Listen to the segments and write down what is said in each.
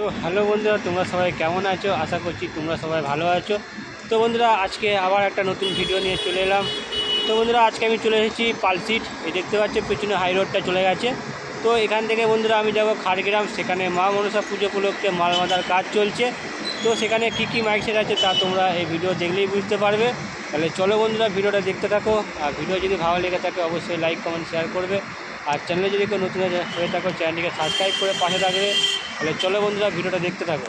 তো হ্যালো বন্ধুরা, তোমরা সবাই কেমন আছো? আশা করছি তোমরা সবাই ভালো আছো। তো বন্ধুরা, আজকে আবার একটা নতুন ভিডিও নিয়ে চলে এলাম। তো বন্ধুরা, আজকে আমি চলে এসেছি পালসিট। এই দেখতে পাচ্ছ, পেছনে হাই রোডটা চলে গেছে। তো এখান থেকে বন্ধুরা, আমি যাব খাড়গ্রাম। সেখানে মা মনসা পুজো উপলক্ষে মাল মাদার কাজ চলছে। তো সেখানে কী কী মাইক সেট আছে তা তোমরা এই ভিডিও দেখলেই বুঝতে পারবে। তাহলে চলো বন্ধুরা ভিডিওটা দেখতে থাকো। আর ভিডিও যদি ভালো লেগে থাকে, অবশ্যই লাইক কমেন্ট শেয়ার করবে। আর চ্যানেলে যদি কেউ নতুন হয়ে থাকো চ্যানেলটিকে সাবস্ক্রাইব করে পাশে থাকবে। তাহলে চলো বন্ধুরা, ভিডিওটা দেখতে থাকো।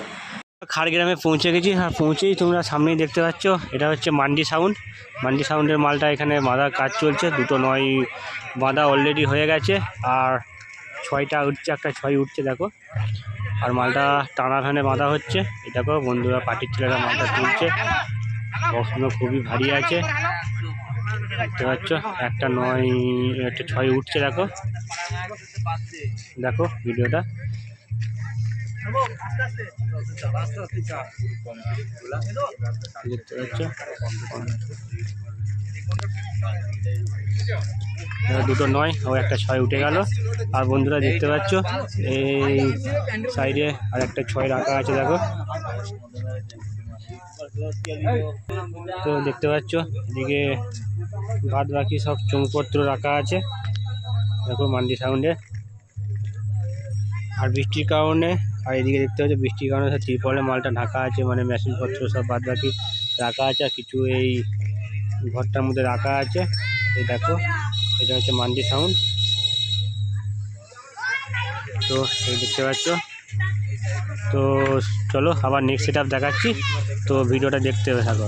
খাড়গ্রামে পৌঁছে গেছি আর পৌঁছেই তোমরা সামনেই দেখতে পাচ্ছ, এটা হচ্ছে মান্ডি সাউন্ড। মান্ডি সাউন্ডের মালটা এখানে বাঁধার কাজ চলছে, দুটো নয় বাঁধা অলরেডি হয়ে গেছে, আর ছয়টা উঠছে, একটা ছয় উঠছে, দেখো। আর মালটা টানা ফ্যানে বাঁধা হচ্ছে, এই দেখো, বন্ধুরা পার্টির ছেলেরা মালটা তুলছে। বক্সগুলো খুবই ভারী আছে, দেখতে পাচ্ছ, একটা নয়, একটা ছয় উঠছে, দেখো। দেখো, ভিডিওটা। দুটো নয়, ও একটা ছয় উঠে গেল। আর বন্ধুরা দেখতে পাচ্ছ, এই সাইডে আর একটা ছয় রাখা আছে, দেখো। তো দেখতে পাচ্ছ, এদিকে বাদ বাকি সব চৌপত্র রাখা আছে। দেখো মান্ডি সাউন্ডে। আর বৃষ্টির কারণে আর এদিকে দেখতে পাচ্ছ বৃষ্টির কারণে সব ত্রিপলে মালটা ঢাকা আছে মানে মেশিনপত্র সব বাদ বাকি রাখা আছে, আর কিছু এই ঘরটার মধ্যে রাখা আছে। এই দেখো, এটা হচ্ছে মান্ডি সাউন্ড তো এই দেখতে পাচ্ছ। তো চলো আবার নেক্সট সেট দেখাচ্ছি। তো ভিডিওটা দেখতে হবে থাকো।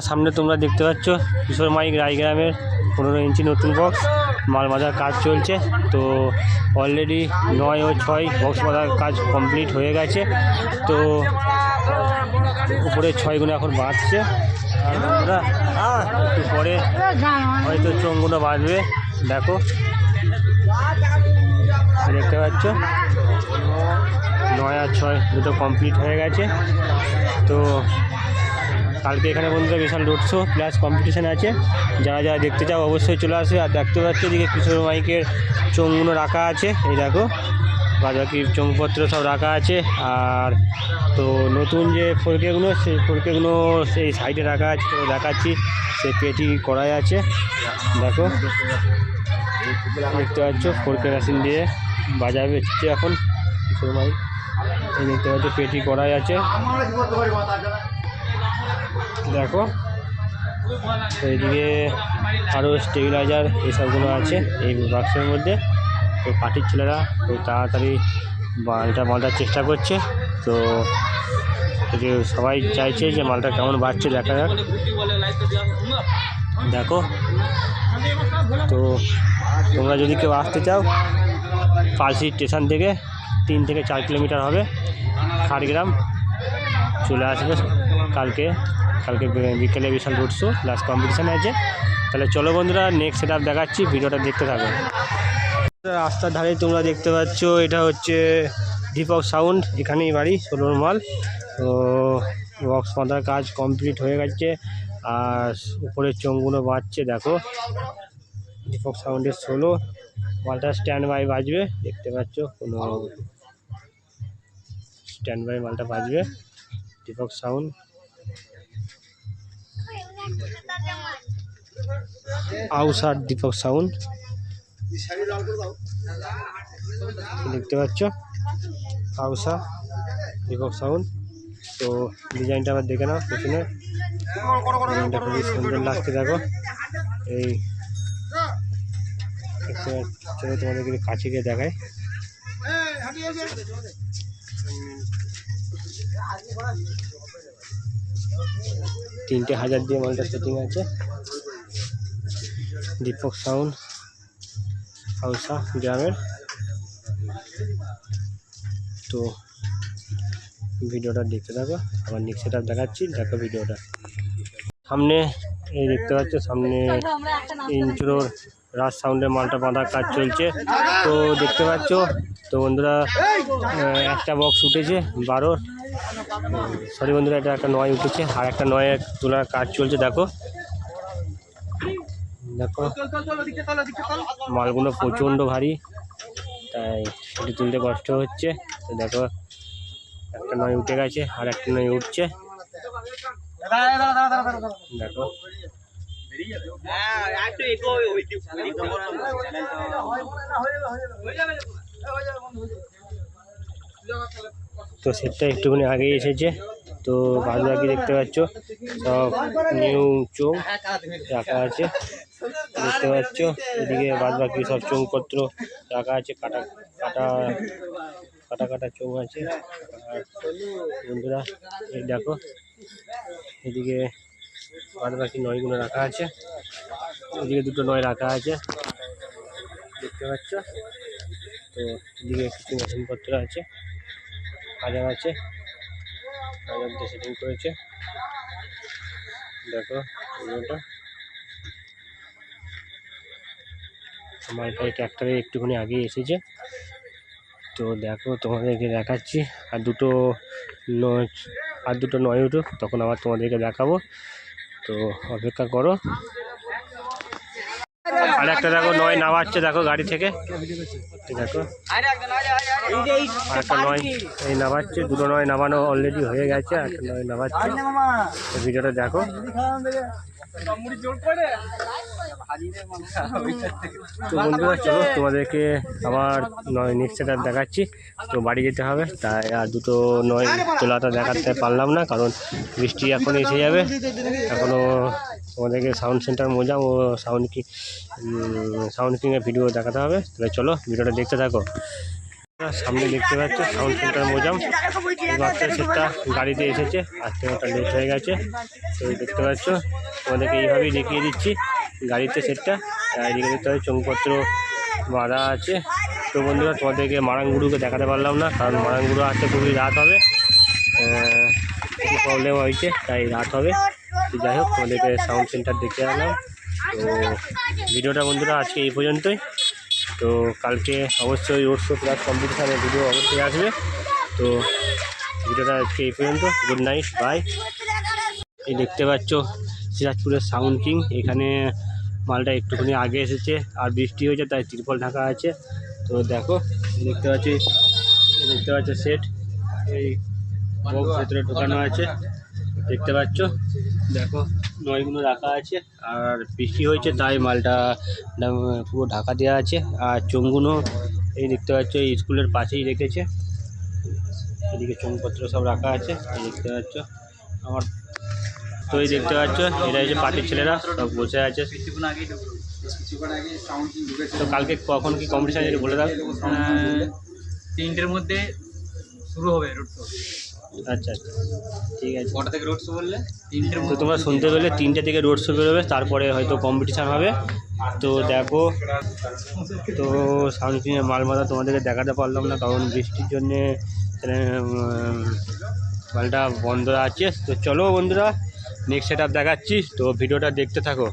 আমার সামনে তোমরা দেখতে পাচ্ছ কিশোর মাইক রায়গ্রামের পনেরো ইঞ্চি নতুন বক্স মাল বাঁধার কাজ চলছে। তো অলরেডি নয় ও ছয় বক্স বাঁধার কাজ কমপ্লিট হয়ে গেছে। তো উপরে ছয়গুলো এখন বাঁধছে একটু পরে হয়তো চোঙগুলো বাঁধবে দেখো, দেখতে পাচ্ছ? নয় আর ছয় দুটো কমপ্লিট হয়ে গেছে। তো কালকে এখানে বন্ধুরা বিশাল রোড শো প্লাস কম্পিটিশান আছে। যারা যারা দেখতে চাও অবশ্যই চলে আসবে। আর দেখতে পাচ্ছ এদিকে কিশোর মাইকের চোঙগুলো রাখা আছে। এই দেখো বাদ বাকি চোঙপত্র সব রাখা আছে। আর তো নতুন যে ফোরকেগুলো সেই ফোরকেগুলো সেই সাইডে রাখা আছে। তো দেখাচ্ছি সেই পেটি করাই আছে। দেখো, দেখতে পাচ্ছ ফোরকে মেশিন দিয়ে বাজাবে হচ্ছে এখন। কিশোর মাইক দেখতে পাচ্ছ পেটি করাই আছে। দেখো, এইদিকে আরও স্টেবিলাইজার এসবগুলো আছে এই বাক্সের মধ্যে। তো পার্টির ছেলেরা খুব তাড়াতাড়ি মালটা মালটার চেষ্টা করছে। তো সবাই চাইছে যে মালটা কেমন বাড়ছে, দেখা যাক। দেখো, তো তোমরা যদি কেউ আসতে চাও পালসি স্টেশন থেকে তিন থেকে চার কিলোমিটার হবে খাড়গ্রাম চলে আসবে কালকে। কালকে বিকেলে বিশাল রোড শো প্লাস কম্পিটিশান আছে তাহলে চলো বন্ধুরা নেক্সট সেট দেখাচ্ছি, ভিডিওটা দেখতে থাকো। রাস্তার ধারে তোমরা দেখতে পাচ্ছ, এটা হচ্ছে দীপক সাউন্ড এখানেই বাড়ি ষোলোর মাল তো বক্স বাঁধার কাজ কমপ্লিট হয়ে গেছে, আর উপরের চোঙগুলো বাজছে দেখো। দীপক সাউন্ডের ষোলো মালটা স্ট্যান্ড বাই বাজবে, দেখতে পাচ্ছ, কোনো স্ট্যান্ড বাই মালটা বাজবে। দীপক সাউন্ড আউসার দীপক সাউন্ড দেখতে পাচ্ছ? আউসা দীপক সাউন্ড তো ডিজাইনটা আবার দেখে নাও পেছনে। ডিজাইনটা খুবই সুন্দর লাগছে দেখো। এই তোমাদেরকে একটু কাছে গিয়ে দেখায় তিনটে হাজার দিয়ে মালটা সেটিং আছে। দীপক সাউন্ড হাউসা গ্রামের তো ভিডিওটা দেখতে থাকো, আবার নেক্সট সেট দেখাচ্ছি, দেখো ভিডিওটা। সামনে এই দেখতে পাচ্ছ, সামনে ইন্ট্রোর রাজ সাউন্ডের মালটা বাঁধার কাজ চলছে। তো দেখতে পাচ্ছ তো বন্ধুরা একটা বক্স উঠেছে বারো সরি বন্ধুরা, এটা একটা নয় উঠেছে, আর একটা নয় তোলার কাজ চলছে, দেখো। দেখো, মালগুলো প্রচণ্ড ভারী, তাই এটি তুলতে কষ্ট হচ্ছে। দেখো, একটা নয় উঠে গেছে, আর একটা নয় উঠছে। দেখো। তো সেটটা একটুখানি আগেই এসেছে। তো বাদ বাকি দেখতে পাচ্ছ, সব নিউ চোখ রাখা আছে। দেখতে পাচ্ছ, এদিকে বাদ বাকি সব চৌপত্র রাখা আছে, কাটা কাটা কাটা কাটা চোখ আছে। আর বন্ধুরা, এই দেখো, এদিকে বাদ বাকি নয়গুলো রাখা আছে। এদিকে দুটো নয় রাখা আছে। দেখতে পাচ্ছ তো এদিকে কিছু মেশিনপত্র আছে হাজার আছে হাজার দিয়ে সেটিং করেছে। দেখো এগুলোটা মালটা এই ট্র্যাক্টরে একটুখানি আগে এসেছে। তো দেখো, তোমাদেরকে দেখাচ্ছি। আর দুটো নয়, আর দুটো নয় উঠুক, তখন আবার তোমাদেরকে দেখাবো। তো অপেক্ষা করো। আর একটা দেখো, নয় নামাচ্ছে, দেখো গাড়ি থেকে। দেখো। আর একটা নয়, এই নামাচ্ছে, দুটো নয় নামানো অলরেডি হয়ে গেছে একটা নয় নামাচ্ছে। ভিডিওটা দেখো। তো বন্ধুরা, চলো, তোমাদেরকে আবার নয় নেক্সট সেট দেখাচ্ছি। তো বাড়ি যেতে হবে, তাই আর দুটো নয় তোলাটা দেখাতে পারলাম না, কারণ বৃষ্টি এখন এসে যাবে। এখনও তোমাদেরকে সাউন্ড সেন্টার মোজাম ও সাউন্ড কি সাউন্ড কিংয়ের ভিডিও দেখাতে হবে। তাহলে চলো ভিডিওটা দেখতে থাকো। সামনে দেখতে পাচ্ছ, সাউন্ড সেন্টার মোজাম। এই বাচ্চার সেটটা গাড়িতে এসেছে, আজকে ওটা লেট হয়ে গেছে। তো দেখতে পাচ্ছ, তোমাদেরকে এইভাবেই দেখিয়ে দিচ্ছি গাড়িতে সেটটা। এদিকে দেখতে হবে চোঙপত্র বাঁধা আছে। তো বন্ধুরা, তোমাদেরকে মারাঙ্গুড়ুকে দেখাতে পারলাম না, কারণ মারাঙ্গুড়ু আসতে খুবই রাত হবে। প্রবলেম হয়েছে, তাই রাত হবে। যাই হোক, তোমাদেরকে সাউন্ড সেন্টার দেখে আনলাম। তো ভিডিওটা বন্ধুরা আজকে এই পর্যন্তই। তো কালকে অবশ্যই রোড প্লাস কম্পিটিশানের ভিডিও অবশ্যই আসবে। তো ভিডিওটা আজকে এই পর্যন্ত। গুড নাইট বাই এই দেখতে পাচ্ছ সিরাজপুরের সাউন্ড কিং এখানে মালটা একটুখানি আগে এসেছে, আর বৃষ্টি হয়েছে, তাই তিরপল ঢাকা আছে। তো দেখো দেখতে পাচ্ছি দেখতে পাচ্ছ সেট এই ভেতরে ঢোকানো আছে। দেখতে পাচ্ছ, দেখো। নয়গুলো রাখা আছে আর বৃষ্টি হয়েছে, তাই মালটা পুরো ঢাকা দেওয়া আছে। আর চোঙগুলো এই দেখতে পাচ্ছ স্কুলের পাশেই রেখেছে। এদিকে চোঙপত্র সব রাখা আছে, এই দেখতে পাচ্ছ। আমার তো এই দেখতে পাচ্ছ এটা হচ্ছে পার্টির ছেলেরা, সব বসে আছে। তো কালকে কখন কি কম্পিটিশন বলে দাও। তিনটের মধ্যে শুরু হবে শো আচ্ছা আচ্ছা। ঠিক আছে। কটা থেকে রোড শো বললে? তো তোমরা শুনতে পেলে তিনটে থেকে রোড শো বেরোবে তারপরে হয়তো কম্পিটিশান হবে। তো দেখো তো কিনে মাল মাথা তোমাদেরকে দেখাতে পারলাম না কারণ বৃষ্টির জন্যে মালটা বন্ধ আছে। তো চলো বন্ধুরা নেক্সট সেট দেখাচ্ছি। তো ভিডিওটা দেখতে থাকো।